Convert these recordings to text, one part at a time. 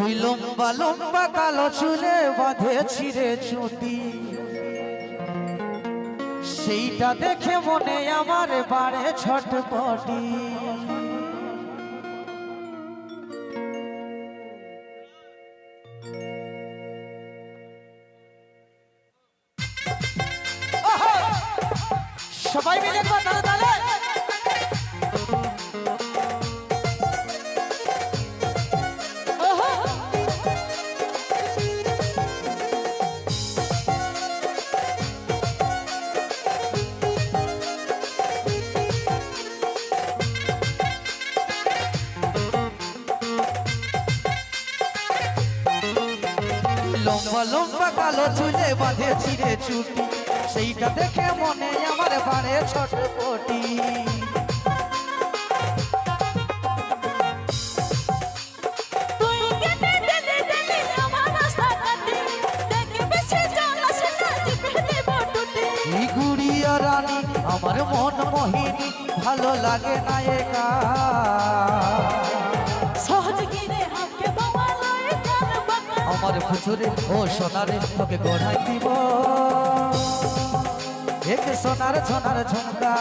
তুই লম্বা লম্বা কালো চুলে বাঁধেছি ছিঁড়ে ছুটি সেইটা দেখে মনে আমার বাড়ে ছটপটি! সবাই মিলে একবার তালে। লম্বা লম্বা কালো চুলে বাঁধে ছিঁড়ে চুটি সেইটা দেখে মনে আমার বাড়ে ছটপটি। রানী আমার মন মোহিনী ভালো লাগে না একা। সহজ গিরে আমার খুচুরে ও সোনারে তোকে গড়াই দিব। এক সোনার সোনার ঝুমকা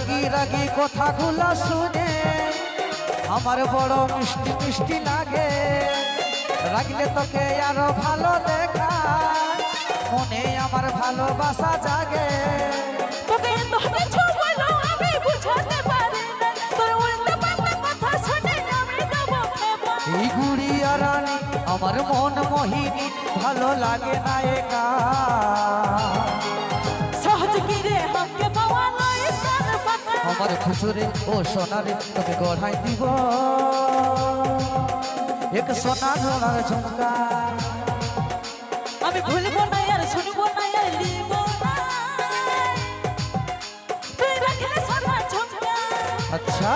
রাগি রাগি কথাগুলো শুনে আমার বড় মিষ্টি মিষ্টি লাগে। রাগলে তোকে আরও ভালো দেখা মনে আমার ভালোবাসা জাগে। তোকে এত কিছু বলো আমি বুঝাতে পারি না। তোর উল্টো পাল্টা কথা শুনে আমি দেবো এই গুড়িয়া রানী আমার মন মোহিনী ভালো লাগে না একা। আমার খুচুরে ও সোনারে তোকে গড়াই দিব। এক সোনা সোনার ঝুমকা। আমি ভুলব না আর শুনব না আর লিব না। তুই রাখলে সোনা ঝুমকা। আচ্ছা।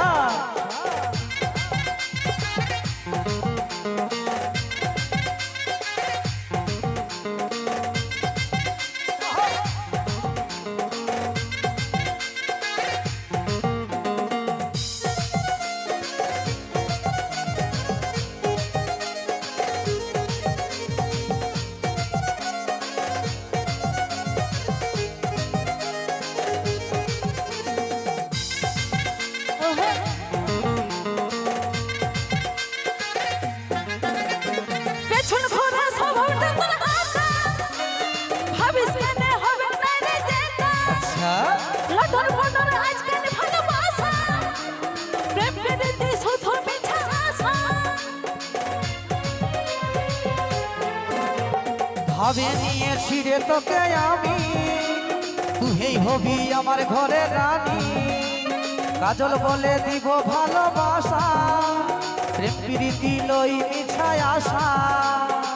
ভাবে নিয়েছি রে তোকে আমি? তুই হবি আমার ঘরে রানী। কাজল বলে দিব ভালোবাসা প্রেম প্রীতি লই মিছায় আশা।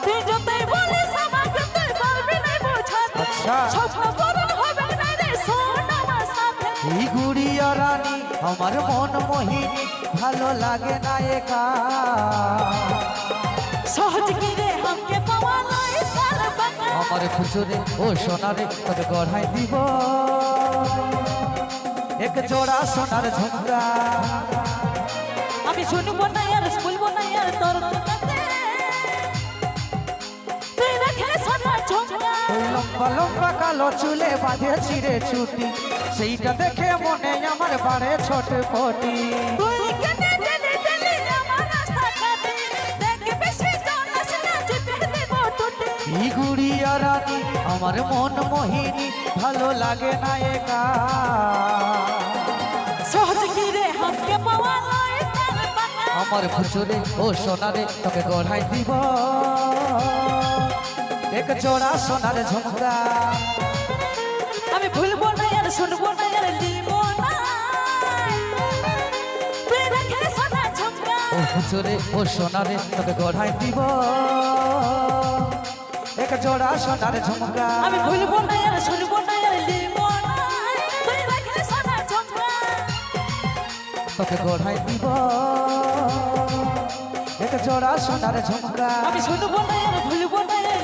তুই যতই বলিস আমাকে তুই পারবি না বোঝাতে। আচ্ছা। স্বপ্ন পূরণ হবে না রে শোন সাথে। এই গুড়িয়া রানী আমার মন মোহিনী ভালো লাগে না একা। আমার খুচুরে ও সোনারে তোকে গড়াই দিব। এক জোড়া সোনার ঝুমকা আমি শুনব না আর বলব না আর তোর লম্বা লম্বা কালো চুলে বাঁধে ছিঁড়ে ছুটি সেইটা দেখে মনে আমার বাড়ে ছোট পটি আমার মন মোহিনী ভালো লাগে না একা সহজ কি রে হামকে পাওয়া আমার খুচুরে ও সোনারে তোকে গড়াই দিব। এক জোড়া সোনার ঝুমকা। আমি ভুলবো না আর শুনব না আর লিবো না। তুই রাখে সোনা ঝুমকা। ও খুচুরে ও সোনারে তোকে গড়াই দিব। এক জোড়া সোনার ঝুমকা। আমি ভুলবো না আর শুনব না আর লিবো না তুই রাখলে সোনার ঝুমকা। তোকে গড়াই দিব। এক জোড়া সোনার ঝুমকা। আমি শুনব না আর ভুলবো না আর